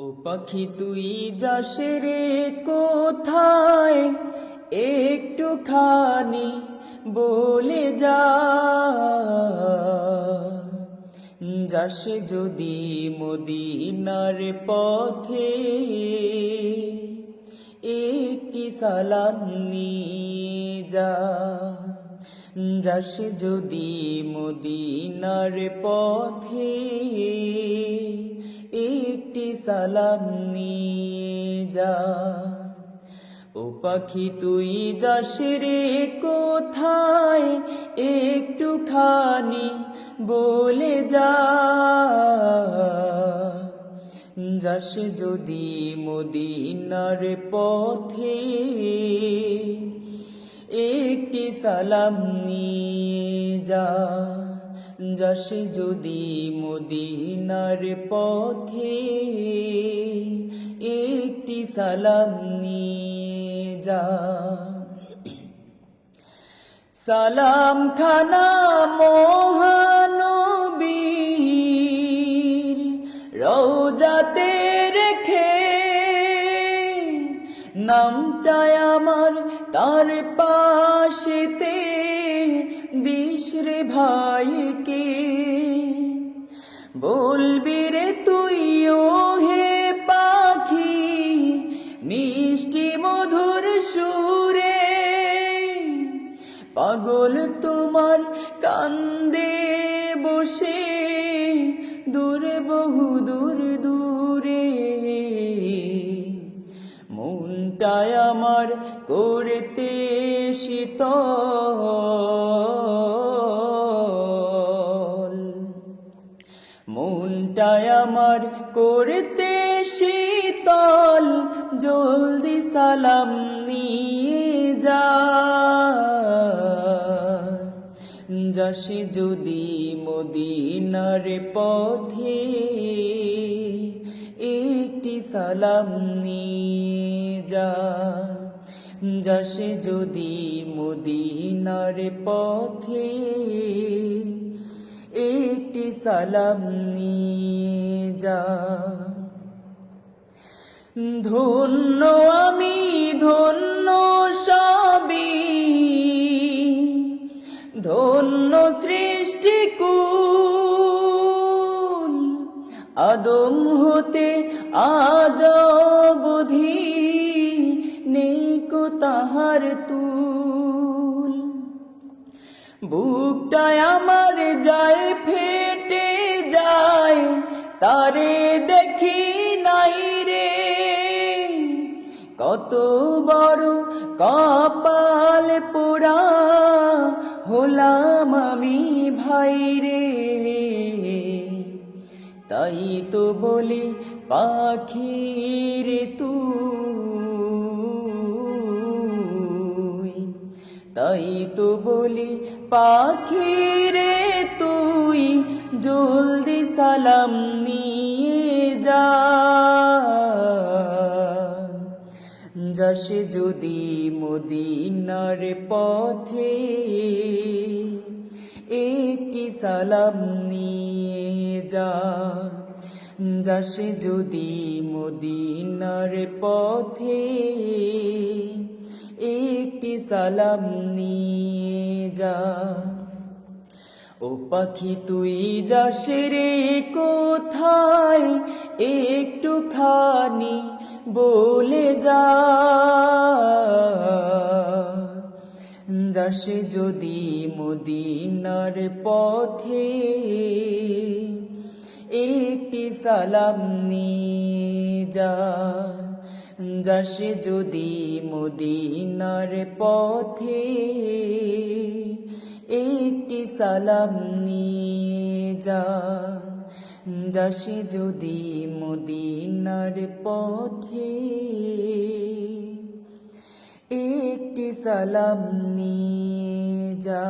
ও পাখি তুই যাস রে কোথায়? একটু খানি বলে যা। যাস যদি মদিনার পথে, একটি সালাম নিয়ে যা। যাস যদি মদিনার পথে একটি সালাম নিয়ে যা। ও পাখি, তুই যাস রে কোথায় একটু খানি বলে যা। যাস যদি মদিনার পথে একটি সালাম নিয়ে যা যাস যদি মদিনার পথে একটি সালাম নিয়ে যা। সালাম খানা মহানবীর নামটায় আমার তার পাশেতে, দিস রে ভাইকে। বলবি রে তুই ও হে পাখি, মিষ্টি মধুর সুরে। পাগল তোমার কান্দে বসে, দূরে বহু দূরে মনটায় আমার করতে শীতল। মনটায় আমার করতে শীতল, জলদি সালাম নিয়ে যা। যাসি যদি মদিনার পথে একটি সালাম নিয়ে যা যাসে যদি মদিনার পথে একটি সালাম নিয়ে যা। ধন্য আমি, ধন্য সবই। ধন্য সৃষ্টিকুল আদম হতে আজ অবধি নেই কো তাহার তুল। বুকটায় আমার যায় ফেটে যায়, তারে দেখি নাই রে। কত বড় কপাল পোড়া হলাম আমি ভাই রে। তাই তো বলি পাখি রে তুই। তাই তো বলি পাখি রে তুই, জলদি সালাম নিয়ে যা। যাসে যদি মদিনার পথে সালাম নিয়ে যা। যাসে যদি মদিনার পথে একটি সালাম নিয়ে যা। ও পাখি তুই যাস রে কোথায়? একটু খানি বলে যা। যাসে যদি মদিনার পথে একটি সালাম নিয়ে যা যাসে যদি মদিনার পথে একটি সালাম নিয়ে যা যাসে যদি মদিনার পথে সালাম নিয়ে যা।